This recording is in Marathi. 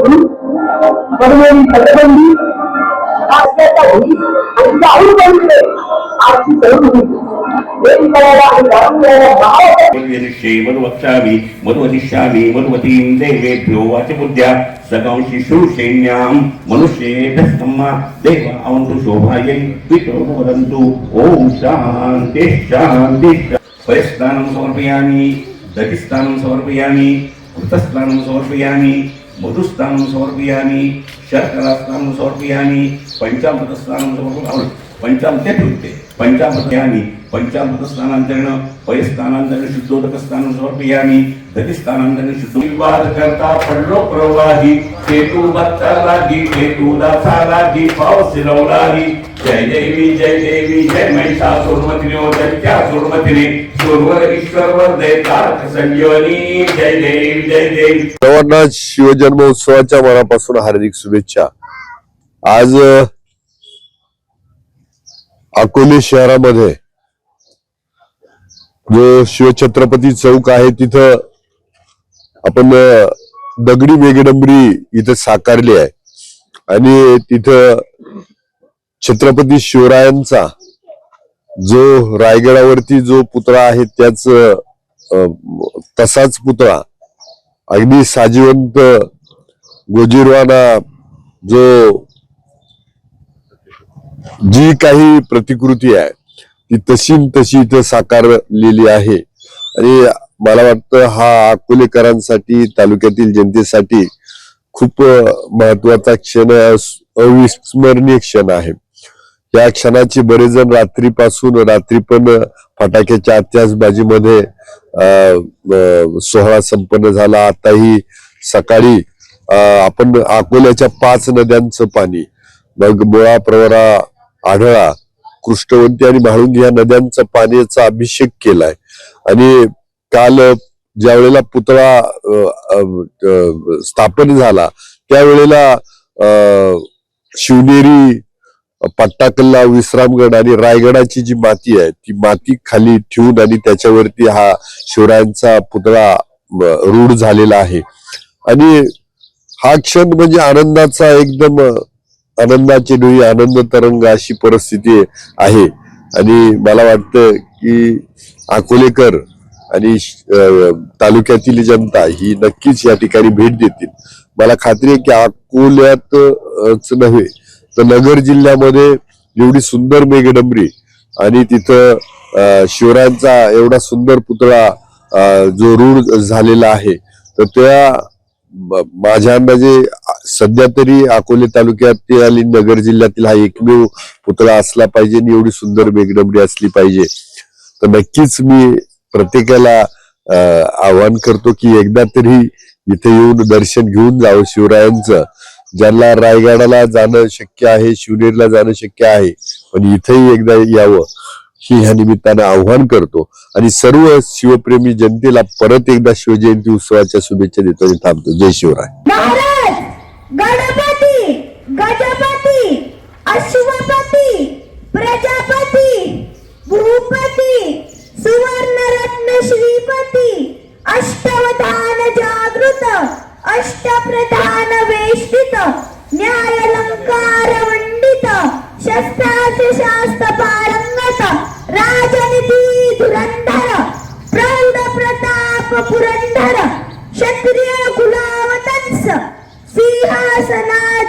ఉన్నప్పుడు మనమేమి పెట్టబండి అంత అవుతుంది ఆర్చి చదువుతుంది వక్ష్యామి మనువదిష్యామి మనువతీం దేవేభ్యో వాచముద్య సకం శిశుశ్రేణ్యాం మనుష్యేతస్తమ్మ దేవ అవంతు సమర్పయామి దటిస్థానం సమర్పయామి కృతస్థానం సమర్పయామి वदन्तु ॐ शान्ति शान्ति पयस्नानं समर्पयामि दधिस्नानं समर्पयामि कृतस्नानं समर्पयामि मधुस्नानं समर्पयामि शर्करास्नानं समर्पयामि पञ्चामृतस्नानं समर्पयामि पञ्चामृते प्रयुक्ते पञ्चामृतयामि पञ्चामृतस्नानान्तरेण पयस्नानान्तरेण शुद्धोदकस्नानं समर्पयामि दधिस्नानान्तरेण शुद्धो विवादकर्ता पडलो प्रवाही केतू बत्तालागी केतू दासालागी पाऊस शिरवलागी जय देवी जय देवी जय महिषासुरमतिने ओ दैत्या सुरमतिने सुरवर ईश्वर वरदे संजीवनी. जय देवी जय देवी सर्वांना शिवजन्मोत्सवाच्या मनापासून हार्दिक शुभेच्छा. आज अकोले शहरामध्ये जो शिवछत्रपती चौक आहे तिथं आपण दगडी वेगडंबरी इथं साकारली आहे. आणि तिथं छत्रपती शिवरायांचा जो रायगडावरती जो पुतळा आहे त्याच तसाच पुतळा अगदी साजिवंत गोजीरवाना जो जी काही प्रतिकृती आहे ती तशी न तशी इथं साकारलेली आहे. आणि मला वाटतं हा अकोलेकरांसाठी तालुक्यातील जनतेसाठी खूप महत्त्वाचा क्षण अविस्मरणीय क्षण आहे. या क्षणाची बरेच जण रात्रीपासून रात्री पण फटाक्याच्या आत्यासबाजीमध्ये सोहळा संपन्न झाला. आताही सकाळी आपण अकोल्याच्या पाच नद्यांचं पाणी मग मुळा प्रवरा आढळा कृष्णवंती आणि म्हाळुंगी या नद्यांचा पाण्याचा अभिषेक केलाय. आणि काल ज्या वेळेला पुतळा स्थापन झाला त्यावेळेला शिवनेरी पट्टा पट्टाकल्ला विश्रामगड आणि रायगडाची जी माती आहे ती माती खाली ठेवून आणि त्याच्यावरती हा शिवरायांचा पुतळा रूढ झालेला आहे. आणि हा क्षण म्हणजे आनंदाचा एकदम आनंदाची डोळी आनंद तरंग अशी परिस्थिती आहे. आणि मला वाटतं की अकोलेकर आणि तालुक्यातील जनता ही नक्कीच या ठिकाणी भेट देतील. मला खात्री आहे की अकोल्यातच नव्हे तर नगर जिल्ह्यामध्ये एवढी सुंदर मेघडंबरी आणि तिथं शिवरायांचा एवढा सुंदर पुतळा जो रूढ झालेला आहे. तर त्या माझ्या अंदाजे सध्या तरी अकोले तालुक्यातील आणि नगर जिल्ह्यातील हा एकमेव पुतळा असला पाहिजे आणि एवढी सुंदर मेघडंबरी असली पाहिजे. तर नक्कीच मी प्रत्येकाला आवाहन करतो की एकदा तरी इथे येऊन दर्शन घेऊन जावं शिवरायांचं. ज्यांना रायगडाला जाणं शक्य आहे शिवनेरीला जाणं शक्य आहे पण इथेही एकदा यावं ही ह्या निमित्तानं आव्हान करतो. आणि सर्व शिवप्रेमी जनतेला परत एकदा शिवजयंती उत्सवाच्या शुभेच्छा देतो आणि थांबतो. जय शिवराय. सुवर्ण रत्न श्रीपती अष्टवधान जागृत अष्टप्रधान वेष्टित न्यायलंकार मंडित शस्त्रास्त्र शास्त्र पारंगत राजनीती धुरंधर प्रौढ प्रताप पुरंधर क्षत्रिय कुलावतंस सिंहासनाधीश्वर